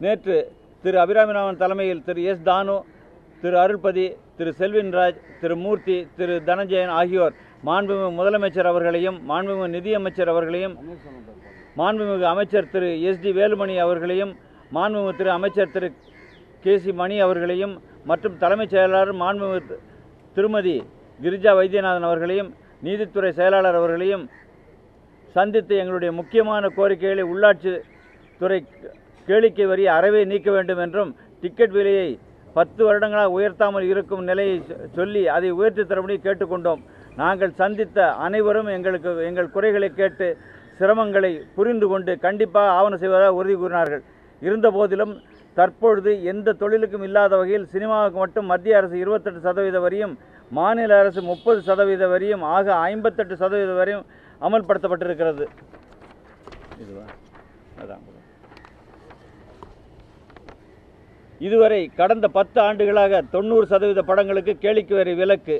நேற்று திரு அபிராமிநாதன் தலைமையில் திரு எஸ் தானு திரு அருள்பதி திரு செல்வின்ராஜ் திரு மூர்த்தி திரு தனஞ்சயன் ஆகியோர் மாண்புமிகு முதலமைச்சர் அவர்களையும் மாண்புமிகு நிதியமைச்சர் அவர்களையும் மாண்புமிகு அமைச்சர் திரு எஸ் டி வேலுமணி அவர்களையும் மாண்புமிகு திரு அமைச்சர் திரு கே சி மணி அவர்களையும் மற்றும் தலைமைச் செயலாளர் மாண்புமிகு திருமதி கிரிஜா வைத்தியநாதன் அவர்களையும் நீதித்துறை செயலாளர் அவர்களையும் சந்தித்து எங்களுடைய முக்கியமான கோரிக்கைகளை உள்ளாட்சி துறை கேளிக்கை வரி அறவே நீக்க வேண்டும் என்றும் டிக்கெட் விலையை பத்து வருடங்களாக உயர்த்தாமல் இருக்கும் நிலையை சொல்லி அதை உயர்த்தி தரும்படி கேட்டுக்கொண்டோம். நாங்கள் சந்தித்த அனைவரும் எங்களுக்கு எங்கள் குறைகளை கேட்டு சிரமங்களை புரிந்து கொண்டு கண்டிப்பாக ஆவணம் செய்வதாக உறுதி கூறினார்கள். இருந்தபோதிலும் தற்பொழுது எந்த தொழிலுக்கும் இல்லாத வகையில் சினிமாவுக்கு மட்டும் மத்திய அரசு இருபத்தெட்டு சதவீத வரியும் மாநில அரசு முப்பது சதவீத வரியும் ஆக ஐம்பத்தெட்டு சதவீத வரையும் அமல்படுத்தப்பட்டிருக்கிறது. இதுவா? அதான். இதுவரை கடந்த பத்து ஆண்டுகளாக தொண்ணூறு சதவீத படங்களுக்கு கேளிக்கை வரி விலக்கு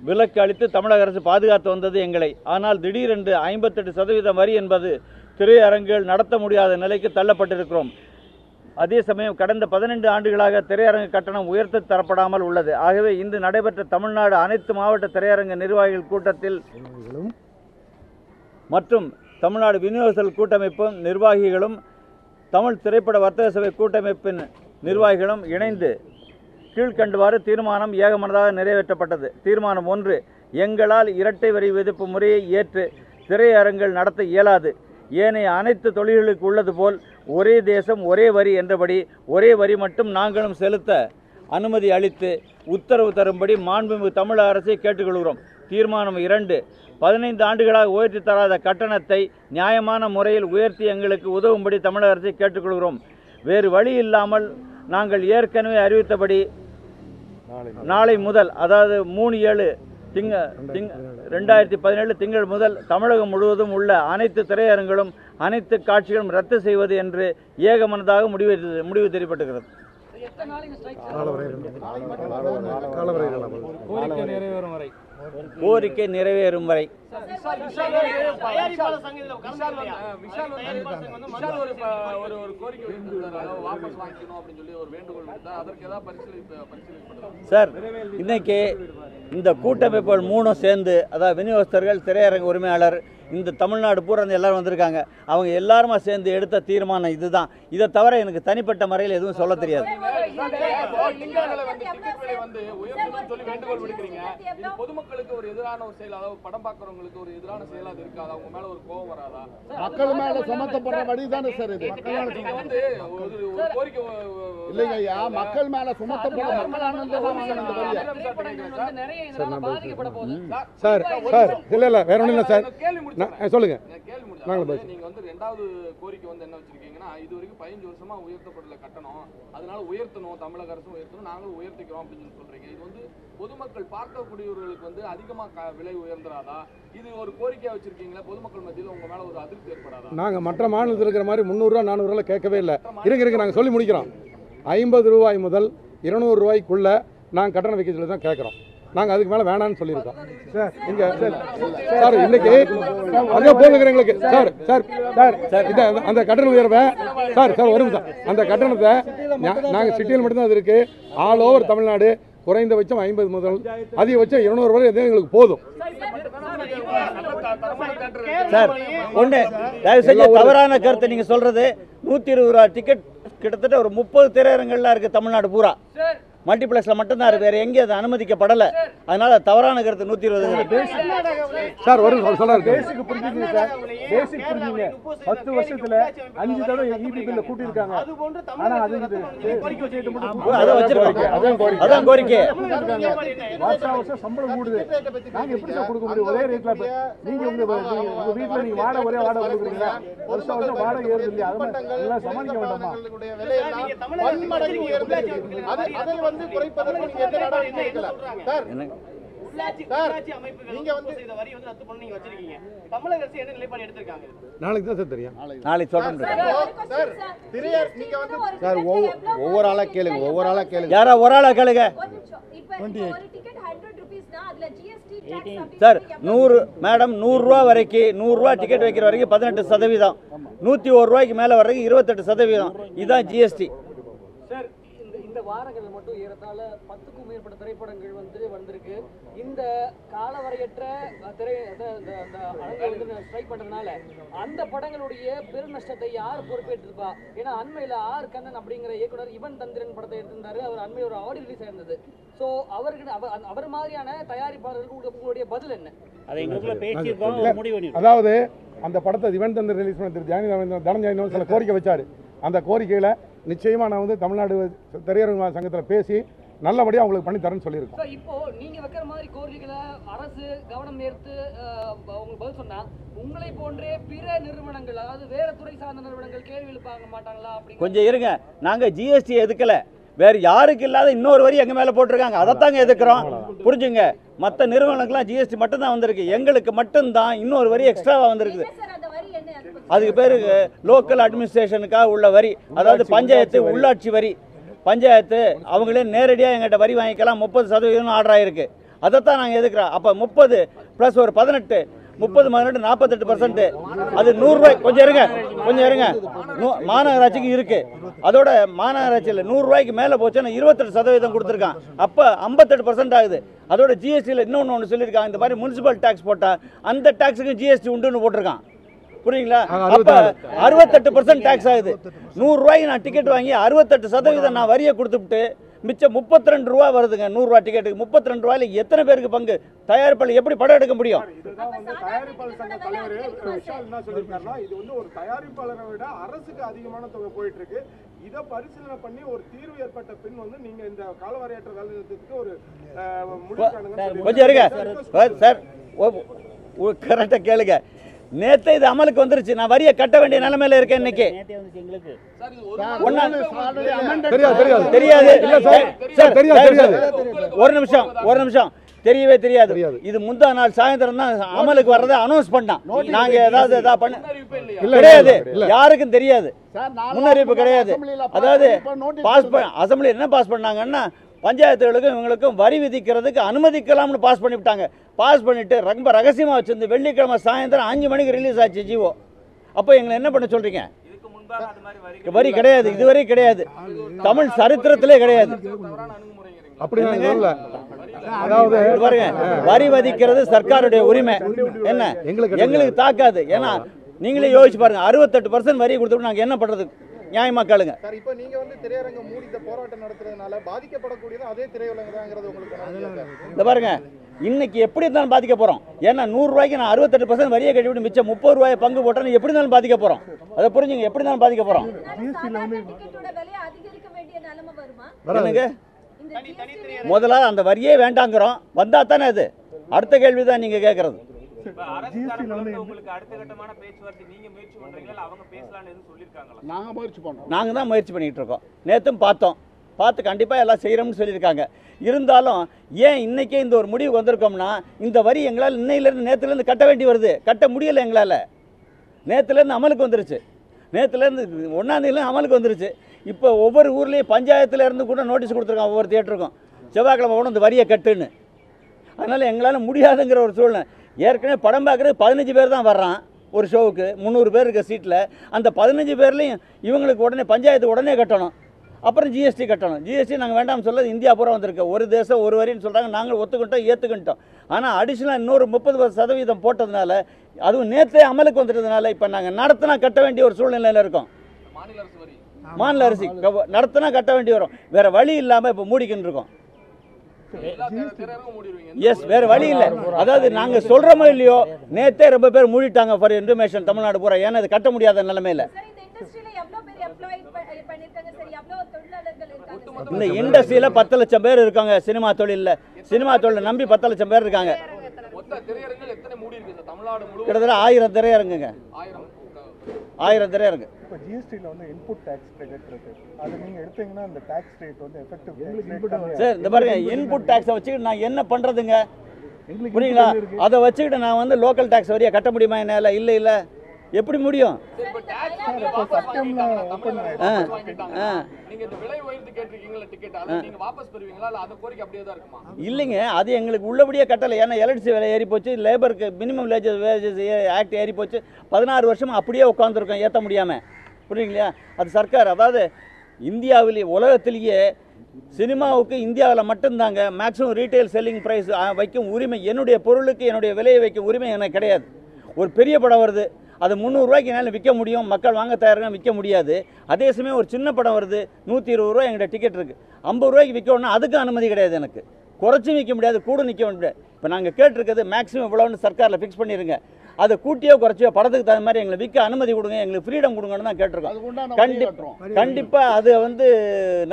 விலக்கு அளித்து தமிழக அரசு பாதுகாத்து வந்தது எங்களை. ஆனால் திடீரென்று ஐம்பத்தெட்டு சதவீதம் வரி என்பது திரையரங்குகள் நடத்த முடியாத நிலைக்கு தள்ளப்பட்டிருக்கிறோம். அதே சமயம் கடந்த பதினெண்டு ஆண்டுகளாக திரையரங்கு கட்டணம் உயர்த்த தரப்படாமல் உள்ளது. ஆகவே இன்று நடைபெற்ற தமிழ்நாடு அனைத்து மாவட்ட திரையரங்கு நிர்வாகிகள் கூட்டத்தில் மற்றும் தமிழ்நாடு விநியோகஸ்தர்கள் கூட்டமைப்பும் நிர்வாகிகளும் தமிழ் திரைப்பட வர்த்தக சபை கூட்டமைப்பின் நிர்வாகிகளும் இணைந்து கீழ்கண்டுவாறு தீர்மானம் ஏகமனதாக நிறைவேற்றப்பட்டது. தீர்மானம் ஒன்று எங்களால் இரட்டை வரி விதிப்பு முறையை ஏற்று திரையரங்கள் நடத்த இயலாது. ஏனைய அனைத்து தொழில்களுக்கு உள்ளது போல் ஒரே தேசம் ஒரே வரி என்றபடி ஒரே வரி மட்டும் நாங்களும் செலுத்த அனுமதி அளித்து உத்தரவு தரும்படி மாண்புமிகு தமிழக அரசை கேட்டுக்கொள்கிறோம். தீர்மானம் இரண்டு பதினைந்து ஆண்டுகளாக உயர்த்தி தராத கட்டணத்தை நியாயமான முறையில் உயர்த்தி எங்களுக்கு உதவும்படி தமிழக அரசை கேட்டுக்கொள்கிறோம். வேறு வழி இல்லாமல் நாங்கள் ஏற்கனவே அறிவித்தபடி நாளை முதல். அதாவது மூணு ஏழு திங்க திங் ரெண்டாயிரத்தி பதினேழு திங்கள் முதல் தமிழகம் முழுவதும் உள்ள அனைத்து திரையரங்குகளும் அனைத்து காட்சிகளும் ரத்து செய்வது என்று ஏகமனதாக முடிவு முடிவு தெரியப்பட்டுகிறது. கோரிக்கை நிறைவேறும் வரை. கோரிக்கை நிறைவேறும் வரை. சார் இன்னைக்கு இந்த கூட்டமைப்புகள் மூணும் சேர்ந்து அதாவது விநியோகஸ்தர்கள் திரையரங்க உரிமையாளர் இந்த தமிழ்நாடு பூரா இருந்து எல்லாரும் வந்திருக்காங்க அவங்க எல்லாருமா சேர்ந்து எடுத்த தீர்மானம் இதுதான் இதை தவிர எனக்கு தனிப்பட்ட முறையில் எதுவும் சொல்ல தெரியாது டிக்கெட் விலை வந்து டிக்கெட் விலை வந்து உயர்த்தணும்னு சொல்லி வேண்டுகோள் விடுக்கிறீங்க இது பொதுமக்களுக்கு ஒரு எதிரான ஒரு செயல் அதாவது படம் பார்க்கறவங்களுக்கு ஒரு எதிரான செயலா அது இருக்காதா உங்க மேல ஒரு கோபம் வராதா மக்கள் மேல சுமத்தப்படுற வழி தானே சார் இது இல்லைங்க ஐயா மக்கள் மேல சுமத்தப்படுற மக்கள் வழியை சார் சார் இல்லை இல்லை வேற இல்லை சார் சொல்லுங்க. நாங்கள் அதாவது நீங்க வந்து ரெண்டாவது கோரிக்கை வந்து என்ன வச்சிருக்கீங்கன்னா இது வரைக்கும் பதினஞ்சு வருஷமா உயர்த்தப்படல கட்டணம். அதனால உயர்த்தணும் தமிழக அரசும் உயர்த்தணும் நாங்களும் உயர்த்திக்கிறோம் அப்படின்னு சொல்லி சொல்றீங்க. இது வந்து பொதுமக்கள் பார்க்கக்கூடியவர்களுக்கு வந்து அதிகமா க- விலை உயர்ந்துராதா? இது ஒரு கோரிக்கையா வச்சிருக்கீங்களா? பொதுமக்கள் மத்தியில் உங்க மேல ஒரு அதிருப்தி ஏற்படாதா? நாங்கள் மற்ற மாநிலத்தில் இருக்கிற மாதிரி முந்நூறுரூவா நானூறுரூவா கேட்கவே இல்லை. இருங்க இருங்க நாங்கள் சொல்லி முடிக்கிறோம். ஐம்பது ரூபாய் முதல் இருநூறு ரூபாய்க்குள்ள நாங்கள் கட்டணம் வைக்க சொல்லி தான் கேட்குறோம். நாங்கள் அதுக்கு மேலே வேணாம்னு சொல்லியிருக்கோம் சார் இங்கே சார் சார் இன்னைக்கு அங்கே போகிறவங்களுக்கு சார் சார் சார் இந்த அந்த கட்டண உயர்வை சார் சார் ஒரு நிமிஷம் அந்த கட்டணத்தை நாங்கள் சிட்டியில் மட்டும்தான் அது இருக்குது ஆல் ஓவர் தமிழ்நாடு குறைந்தபட்சம் ஐம்பது முதல் அதிகபட்சம் இருநூறு வரை அது எங்களுக்கு போதும் சார் ஒன்று தயவு செஞ்சு தவறான கருத்தை நீங்கள் சொல்கிறது நூற்றி இருபது ரூபா டிக்கெட் கிட்டத்தட்ட ஒரு முப்பது திரையரங்கள்லாம் இருக்குது தமிழ்நாடு பூரா மல்டிப்ளெக்ஸில் மட்டும்தான் வேறு எங்கேயும் அது அனுமதிக்கப்படலை அதனால தவறான கருத்து நூற்றி இருபது சார் ஒரு சொல்கிறாரு பேசிக் புரிஞ்சுக்கங்க சார் பேசிக் புரிஞ்சுங்க பத்து வருஷத்துல அஞ்சு தடவை இபி பில்ல கூட்டியிருக்காங்க அது போன்று ஆனா தமிழக அது அதை வச்சிருக்கோம் அதான் கோரிக்கை வருஷம் வருஷம் சம்பளம் கூடுது நாங்க எப்படி சார் கொடுக்க முடியும் ஒரே ரேட்ல இப்ப நீங்க உங்க நீங்க உங்க வீட்டுல நீங்க வாடகை ஒரே வாடகை கொடுக்குறீங்களா வருஷம் வருஷம் வாடகை ஏறுது இல்லையா அதெல்லாம் சமாளிக்க வேண்டாமா வந்து குறைப்பதற்கு நீங்க எந்த நடவடிக்கை எடுக்கல சார் எனக்கு உள்ளாட்சி உள்ளாட்சி அமைப்புகள் நீங்க வந்து செய்த வரி வந்து ரத்து பண்ணி நீங்க வச்சிருக்கீங்க. தமிழக அரசு என்ன நிலைப்பாடு எடுத்திருக்காங்க? நாளைக்கு தான் சார் தெரியும். நாளைக்கு. சொல்கிறேன் சார் திரையர் நீங்க வந்து சார் ஒவ்வொரு ஆளா கேளுங்க. ஒவ்வொரு ஆளா கேளுங்க. யாரா ஒரு ஆளா கேளுங்க. சார் நூறு மேடம் நூறுரூவா வரைக்கும் நூறுரூவா டிக்கெட் வைக்கிற வரைக்கும் பதினெட்டு சதவீதம். நூற்றி ஒரு ரூபாய்க்கு மேலே வர்றதுக்கு இருபத்தெட்டு சதவீதம். இதுதான் ஜிஎஸ்டி வாரங்களில் மட்டும் ஏறத்தாழ பத்துக்கும் மேற்பட்ட திரைப்படங்கள் வந்து வந்திருக்கு. இந்த காலவரையற்ற திரை ஸ்ட்ரைக் பண்றதுனால அந்த படங்களுடைய பெருநஷ்டத்தை யார் பொறுப்பேற்றிருப்பா? ஏன்னா அண்மையில் ஆர் கண்ணன் அப்படிங்கிற இயக்குனர் இவன் தந்திரன் படத்தை எடுத்திருந்தாரு. அவர் அண்மையில் ஒரு ஆடியோ ரிலீஸ் ஆயிருந்தது ஸோ அவருக்கு அவர் மாதிரியான தயாரிப்பாளர்களுக்கு உங்க- உங்களுடைய பதில் என்ன? அதை அதாவது அந்த படத்தை இவன் தந்து ரிலீஸ் பண்ண திரு ஜானி சில கோரிக்கை வச்சாரு. அந்த கோரிக்கையில் நிச்சயமா நான் வந்து தமிழ்நாடு திரையரங்கு சங்கத்தில் பேசி நல்லபடியாக அவங்களுக்கு பண்ணி தரேன்னு சொல்லியிருக்கோம் இப்போ நீங்க வைக்கிற மாதிரி கோரிக்கைகளை அரசு கவனம் அஹ், உங்களுக்கு பதில் சொன்னா உங்களை போன்றே பிற நிறுவனங்கள் அதாவது வேற துறை சார்ந்த நிறுவனங்கள் கேள்வி எழுப்பாங்க மாட்டாங்களா கொஞ்சம் இருங்க. நாங்கள் ஜிஎஸ்டி எதுக்கல? வேறு யாருக்கு இல்லாத இன்னொரு வரி எங்கள் மேலே போட்டிருக்காங்க. அதைத்தாங்க எதுக்குறோம்? புரிஞ்சுங்க. மற்ற நிறுவனங்களுக்குலாம் ஜிஎஸ்டி மட்டும்தான் வந்திருக்கு. எங்களுக்கு மட்டும்தான் இன்னொரு வரி எக்ஸ்ட்ராவாக வந்திருக்குது. அதுக்கு பேர் லோக்கல் அட்மினிஸ்ட்ரேஷனுக்காக உள்ள வரி அதாவது பஞ்சாயத்து உள்ளாட்சி வரி. பஞ்சாயத்து அவங்களே நேரடியாக எங்கிட்ட வரி வாங்கிக்கலாம் முப்பது சதவீதம் ஆர்டர் ஆயிருக்கு. அதைத்தான் நாங்கள் எதுக்குறோம் அப்போ முப்பது ப்ளஸ் ஒரு பதினெட்டு முப்பது பதினெட்டு நாற்பத்தெட்டு பர்சன்ட் அது நூறுரூவாய் கொஞ்சம் இருங்க கொஞ்சம் இருங்க. மாநகராட்சிக்கு இருக்கு. அதோட மாநகராட்சியில் நூறுரூவாய்க்கு மேலே போச்சுன்னா இருபத்தெட்டு சதவீதம் கொடுத்துருக்கான். அப்போ ஐம்பத்தெட்டு பர்சன்ட் ஆகுது. அதோட ஜிஎஸ்டியில் இன்னொன்று ஒன்று சொல்லியிருக்காங்க. இந்த மாதிரி முனிசிபல் டேக்ஸ் போட்டால் அந்த டேக்ஸுக்கும் ஜிஎஸ்டி உண்டுன்னு போட்டிருக்கான். புரியுங்களா? அப்ப அறுபத்தெட்டு பர்சன்ட் டேக்ஸ் ஆகுது. நூறு ரூபாய்க்கு நான் டிக்கெட் வாங்கி அறுபத்தெட்டு சதவீதம் நான் வரியை கொடுத்துட்டு மிச்சம் முப்பத்தி ரெண்டு ரூபா வருதுங்க நூறுரூவா டிக்கெட்டுக்கு முப்பத்தி ரெண்டு ரூபாயில எத்தனை பேருக்கு பங்கு? தயாரிப்பாளர் எப்படி படம் எடுக்க முடியும்? இதுதான் வந்து தயாரிப்பாளர் சங்க தலைவர் விஷால் என்ன சொல்லியிருக்காருன்னா இது வந்து ஒரு தயாரிப்பாளரை விட அரசுக்கு அதிகமான தொகை போயிட்டு இருக்கு இதை பரிசீலனை பண்ணி ஒரு தீர்வு ஏற்பட்ட பின் வந்து நீங்க இந்த காலவரையற்ற வேலை நிறுத்தத்துக்கு ஒரு கொஞ்சம் இருங்க. சார் கரெக்டாக கேளுங்க. நேத்து இது அமலுக்கு வந்துருச்சு. நான் வரியை கட்ட வேண்டிய நிலைமையில இருக்கேன் இன்னைக்கு. தெரியாது தெரியாது. தெரியாது இல்ல சார் சார் தெரியாது தெரியாது ஒரு நிமிஷம் ஒரு நிமிஷம். தெரியவே தெரியாது. இது முந்தா நாள் சாயந்தரம் தான் அமலுக்கு வர்றதை அனௌன்ஸ் பண்ணான். நாங்க ஏதாவது ஏதாவது பண்ண கிடையாது. இல்ல. யாருக்கும் தெரியாது. முன்னறிவிப்பு கிடையாது. அதாவது பாஸ் பண்ண அசம்பிளி என்ன பாஸ் பண்ணாங்கன்னா பஞ்சாயத்துகளுக்கும் இவங்களுக்கும் வரி விதிக்கிறதுக்கு அனுமதிக்கலாம்னு பாஸ் பண்ணிவிட்டாங்க. பாஸ் பண்ணிட்டு ரொம்ப ரகசியமா வச்சிருந்து வெள்ளிக்கிழமை சாயந்தரம் அஞ்சு மணிக்கு ரிலீஸ் ஆச்சு ஜிஓ அப்போ எங்களை என்ன பண்ண சொல்றீங்க? வரி கிடையாது இதுவரை கிடையாது. தமிழ் சரித்திரத்திலே கிடையாது. வரி விதிக்கிறது சர்க்காருடைய உரிமை. என்ன? எங்களுக்கு எங்களுக்கு தாக்காது. ஏன்னா நீங்களே யோசிச்சு பாருங்க அறுபத்தெட்டு பர்சன்ட் வரி கொடுத்துட்டு நாங்க என்ன பண்றது? நியாயமா கேளுங்க. சார் இப்போ நீங்க வந்து திரையரங்கம் மூடி இந்த போராட்டம் நடத்துறதுனால பாதிக்கப்படக்கூடியது அதே திரையுலகம் தாங்கிறது உங்களுக்கு? இந்த பாருங்க இன்னைக்கு எப்படி இருந்தாலும் பாதிக்க போறோம். ஏன்னா நூறு ரூபாய்க்கு நான் அறுபத்தெட்டு பர்சன்ட் வரியை கட்டிவிட்டு மிச்சம் முப்பது ரூபாய் பங்கு போட்டேன்னு எப்படி இருந்தாலும் பாதிக்க போறோம். அதை புரிஞ்சுங்க எப்படி இருந்தாலும் பாதிக்க திரையரங்கம் முதல்ல அந்த வரியே வேண்டாங்கிறோம். வந்தா தானே அது? அடுத்த கேள்வி தான் நீங்க கேட்கறது உங்களுக்கு அடுத்த கட்டமான பேச்சுவார்த்தை நீங்க முயற்சி பண்றீங்களா? இல்ல அவங்க பேசலாம்னு எதுவும் சொல்லிருக்காங்களா நாங்க முயற்சி பண்றோம். நாங்கள் தான் முயற்சி பண்ணிகிட்டு இருக்கோம். நேற்றும் பார்த்தோம். பார்த்து கண்டிப்பாக எல்லாம் செய்கிறோம்னு சொல்லியிருக்காங்க. இருந்தாலும் ஏன் இன்றைக்கே இந்த ஒரு முடிவு வந்திருக்கோம்னா இந்த வரி எங்களால் இன்னையிலேருந்து நேற்றுலேருந்து கட்ட வேண்டி வருது. கட்ட முடியலை எங்களால். நேற்றுலேருந்து அமலுக்கு வந்துருச்சு. நேற்றுலேருந்து ஒன்றாந்தேதியிலேருந்து அமலுக்கு வந்துருச்சு. இப்போ ஒவ்வொரு ஊர்லேயும் பஞ்சாயத்துல இருந்து கூட நோட்டீஸ் கொடுத்துருக்கான் ஒவ்வொரு தியேட்டருக்கும். செவ்வாய்க்கிழமை கூட இந்த வரியை கட்டுன்னு. அதனால் எங்களால் முடியாதுங்கிற ஒரு சூழ்நிலை. ஏற்கனவே படம் பார்க்குறது பதினஞ்சு பேர் தான் வர்றான் ஒரு ஷோவுக்கு. முந்நூறு பேர் இருக்க சீட்டில் அந்த பதினஞ்சு பேர்லையும் இவங்களுக்கு உடனே பஞ்சாயத்து உடனே கட்டணும். அப்புறம் ஜிஎஸ்டி கட்டணும். ஜிஎஸ்டி நாங்கள் வேண்டாம்னு சொல்ல இந்தியா பூரா வந்திருக்கு. ஒரு தேசம் ஒரு வரின்னு சொல்கிறாங்க நாங்கள் ஒத்துக்கிட்டோம் ஏற்றுக்கிட்டோம் ஆனால் அடிஷ்னலாக இன்னொரு முப்பது சதவீதம் போட்டதுனால அதுவும் நேற்றே அமலுக்கு வந்துட்டதுனால இப்போ நாங்கள் நடத்தினா கட்ட வேண்டிய ஒரு சூழ்நிலையில் இருக்கோம். மாநில அரசு நடத்தினா கட்ட வேண்டி வரும். வேற வழி இல்லாமல் இப்போ மூடிக்கிட்டு இருக்கோம் எல்லா திரை- திரையரங்கும் மூடிடுவீங்க எஸ் வேற வழி இல்லை. அதாவது நாங்க சொல்றோமோ இல்லையோ நேத்தே ரொம்ப பேர் மூடிட்டாங்க ஃபார் இன்ஃபர்மேஷன் தமிழ்நாடு பூரா. ஏன்னா இது கட்ட முடியாத நிலைமையில. சார் இந்த இண்டஸ்ட்ரியில எவ்வளவு பேர் எம்ப்ளாய் பண்ணிருக்காங்க? சரி எவ்வளவு தொழிலாளர்கள் இருக்காங்க? இந்த இண்டஸ்ட்ரியில பத்து லட்சம் பேர் இருக்காங்க சினிமா தொழில்ல. சினிமா தொழிலை நம்பி பத்து லட்சம் பேர் இருக்காங்க. மொத்த திரையரங்குகள் எத்தனை மூடி இருக்கு சார் தமிழ்நாடு முழுவதும். கிட்டத்தட்ட ஆயிரம் திரையரங்குங்க. ஆயிரம் ஆயிரம் திரையரங்கு இப்போ ஜிஎஸ்டியில் வந்து இன்புட் டேக்ஸ் கிரெடிட் இருக்கு. அது நீங்க எடுத்தீங்கன்னா அந்த டேக்ஸ் ரேட் வந்து எஃபெக்டிவ் சார் இந்த பாருங்க இன்புட் டேக்ஸை வச்சுக்கிட்டு நான் என்ன பண்றதுங்க? புரியுங்களா? அதை வச்சுக்கிட்டு நான் வந்து லோக்கல் டேக்ஸ் வரியா கட்ட முடியுமா என்னால? இல்லை இல்லை. எப்படி முடியும்? இல்லைங்க அது எங்களுக்கு உள்ளபடியே கட்டலை. ஏன்னா எலக்ட்ரிசி விலை ஏறி போச்சு லேபருக்கு மினிமம் வேஜஸ் வேஜஸ் ஆக்ட் ஏறி போச்சு. பதினாறு வருஷமா அப்படியே உட்காந்துருக்கோம் ஏற்ற முடியாமல் புரியுங்களா அது சர்க்கார் அதாவது இந்தியாவிலே உலகத்திலேயே சினிமாவுக்கு இந்தியாவில் மட்டும்தாங்க மேக்ஸிமம் ரீட்டைல் செல்லிங் ப்ரைஸ் வைக்கும் உரிமை. என்னுடைய பொருளுக்கு என்னுடைய விலையை வைக்கும் உரிமை எனக்கு கிடையாது. ஒரு பெரிய படம் வருது அது முந்நூறுரூவாய்க்கு என்னால் விற்க முடியும். மக்கள் வாங்க தயாராக விற்க முடியாது. அதே சமயம் ஒரு சின்ன படம் வருது. நூற்றி இருபது ரூபா எங்கிட்ட டிக்கெட் இருக்குது ஐம்பது ரூபாய்க்கு விற்கணும்னா அதுக்கு அனுமதி கிடையாது எனக்கு. குறைச்சும் விற்க முடியாது கூட நிற்க முடியாது. இப்போ நாங்கள் கேட்டிருக்கிறது மேக்ஸிமம் இவ்வளோன்னு சர்க்காரில் ஃபிக்ஸ் பண்ணிடுங்க அதை கூட்டியோ குறைச்சியோ படத்துக்கு தகுந்த மாதிரி எங்களுக்கு விற்க அனுமதி கொடுங்க. எங்களுக்கு ஃப்ரீடம் கொடுங்கன்னு தான் கேட்டிருக்கோம். அதுக்கு உண்டான கண்டி வழி கட்டுறோம். கண்டிப்பாக அது வந்து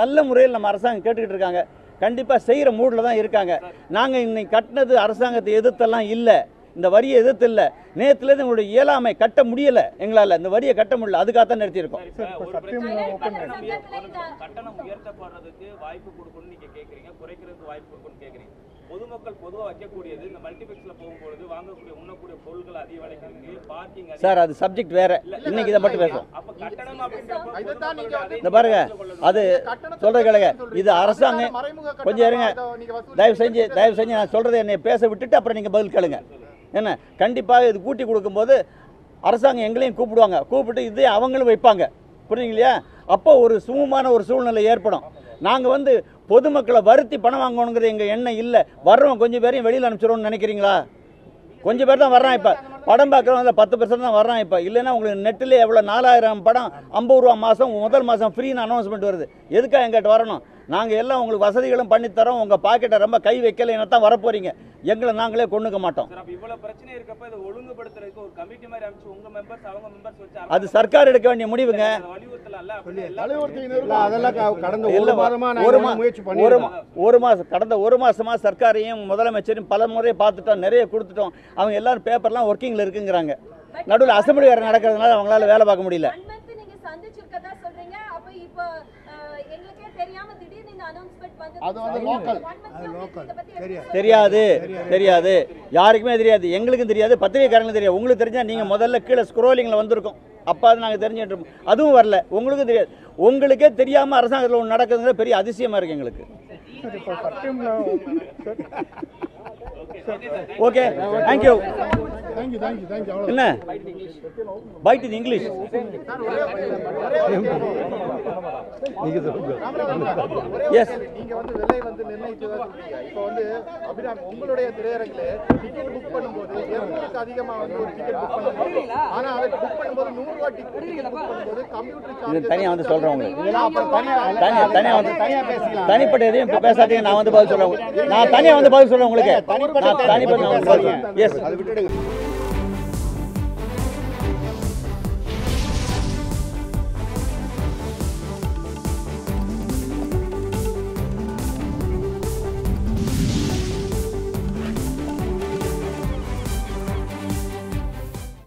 நல்ல முறையில் நம்ம அரசாங்கம் கேட்டுக்கிட்டு இருக்காங்க. கண்டிப்பாக செய்கிற மூடில் தான் இருக்காங்க. நாங்கள் இன்னைக்கு கட்டினது அரசாங்கத்தை எதிர்த்தெல்லாம் இல்லை. இந்த வரியை எதிர்த்து இல்லை நேற்றுலேருந்து எங்களுடைய இயலாமை கட்ட முடியலை. எங்களால் இந்த வரியை கட்ட முடியல. அதுக்காக தான் நிறுத்தியிருக்கோம் ஒரு பிரச்சனை கட்டணம் உயர்- ஒரு கட்டணம் உயர்த்தப்படுறதுக்கு வாய்ப்பு கொடுக்கணும்னு நீங்க கேக்குறீங்க. குறைக்கிறதுக்கு வாய்ப்பு கொடுக்கணும்னு கேக்குறீங்க. பொதுமக்கள் பொதுவா வைக்கக்கூடியது இந்த மல்டிபிளெக்ஸ்ல போகும்பொழுது வாங்கக்கூடிய உண்ணக்கூடிய பொருட்கள் அதிக விலைக்கு இருக்கு. பார்க்கிங் சார் அது சப்ஜெக்ட் வேற. இன்னைக்கு இதை மட்டும் பேசுவோம். அப்ப கட்டணம் அப்படின்றப்ப இதைத்தான் நீங்க வந்து இந்த பாருங்க அது சொல்ற கேளுங்க. இது அரசாங்கம். கொஞ்சம் இருங்க. தயவு செஞ்சு தயவு செஞ்சு நான் சொல்றதை என்னை பேச விட்டுட்டு அப்புறம் நீங்க பதில் கேளுங்க. என்ன கண்டிப்பாக இது கூட்டி கொடுக்கும்போது அரசாங்கம் எங்களையும் கூப்பிடுவாங்க. கூப்பிட்டு இதே அவங்களும் வைப்பாங்க. புரியுங்களா அப்போ ஒரு சுமமான ஒரு சூழ்நிலை ஏற்படும். நாங்கள் வந்து பொதுமக்களை வருத்தி பணம் வாங்கணுங்கிறது எங்கள் எண்ணம் இல்லை. வர்றோம் கொஞ்சம் பேரையும் வெளியில் அனுப்பிச்சிடுவோம்னு நினைக்கிறீங்களா? கொஞ்சம் பேர் தான் வர்றான் இப்போ. படம் பார்க்குறவங்க பத்து பர்சன்ட் தான் வர்றான் இப்போ. இல்லைன்னா உங்களுக்கு நெட்டில் எவ்வளோ நாலாயிரம் படம் ஐம்பது ரூபா மாதம் முதல் மாதம் ஃப்ரீன்னு அனௌன்ஸ்மெண்ட் வருது. எதுக்காக எங்கிட்ட வரணும்? நாங்கள் எல்லாம் உங்களுக்கு வசதிகளும் பண்ணித்தரோம். உங்கள் பாக்கெட்டை ரொம்ப கை வைக்கலைன்னா தான் வரப்போறீங்க. எங்களை நாங்களே கொண்டுக்க மாட்டோம். சார் அப்ப இவ்வளவு பிரச்சனை இருக்கப்ப இதை ஒழுங்குபடுத்துறதுக்கு ஒரு கமிட்டி மாதிரி அமைச்சு உங்க மெம்பர்ஸ் அவங்க மெம்பர்ஸ் வச்சு அது சர்க்கார் எடுக்க வேண்டிய முடிவுங்க. அதெல்லாம் ஒரு இல்ல, மாதமா ஒரு நாங்க மா- முயற்சி ஒரு பண்ணிருக்கோம் மா- ஒரு மாதம் கடந்த ஒரு மாசமா சர்க்காரையும் முதலமைச்சரையும் பல முறை பார்த்துட்டோம் நிறைய கொடுத்துட்டோம். அவங்க எல்லாரும் பேப்பர்லாம் ஒர்க்கிங்கில் இருக்குங்கிறாங்க. நடுவில் அசம்பிளி வேறு நடக்கிறதுனால அவங்களால வேலை பார்க்க முடியல. அது வந்து எப்படி தெரியாது. தெரியாது யாருக்குமே தெரியாது. எங்களுக்கும் தெரியாது. பத்திரிகைக்காரங்களுக்கும் தெரியாது. உங்களுக்கு தெரிஞ்சா நீங்க முதல்ல கீழே ஸ்க்ரோலிங்கில் வந்திருக்கோம். அப்போ அது நாங்கள் தெரிஞ்சுட்டு. அதுவும் வரல. உங்களுக்கும் தெரியாது. உங்களுக்கே தெரியாம அரசாங்கத்தில் ஒன்று நடக்குதுங்கிற பெரிய அதிசயமா இருக்கு எங்களுக்கு. ஓகே தேங்க்யூ என்ன பைட் இன் இங்கிலீஷ் Yes. நீங்க வந்து விலை வந்து இப்போ வந்து அபிராம் உங்களுடைய திரையரங்குல டிக்கெட் புக் பண்ணும்போது இருநூறுக்கு அதிகமா வந்து ஒரு டிக்கெட் புக் பண்ணும்போது ஆனா அதை புக் பண்ணும்போது நூறு ரூபாய் டிக்கெட் புக் பண்ணும்போது கம்ப்யூட்டர் இது சார்ஜ் தனியாக வந்து சொல்கிறேன் உங்களுக்கு இதெல்லாம் அப்புறம் தனியா தனியாக தனியாக வந்து தனியா பேசிக்கலாம் தனிப்பட்ட எதையும் இப்போ பேசாதீங்க நான் வந்து பதில் சொல்கிறேன் நான் தனியாக வந்து பதில் சொல்கிறேன் உங்களுக்கு நான் தனிப்பட்ட எஸ் அதை விட்டுடுங்க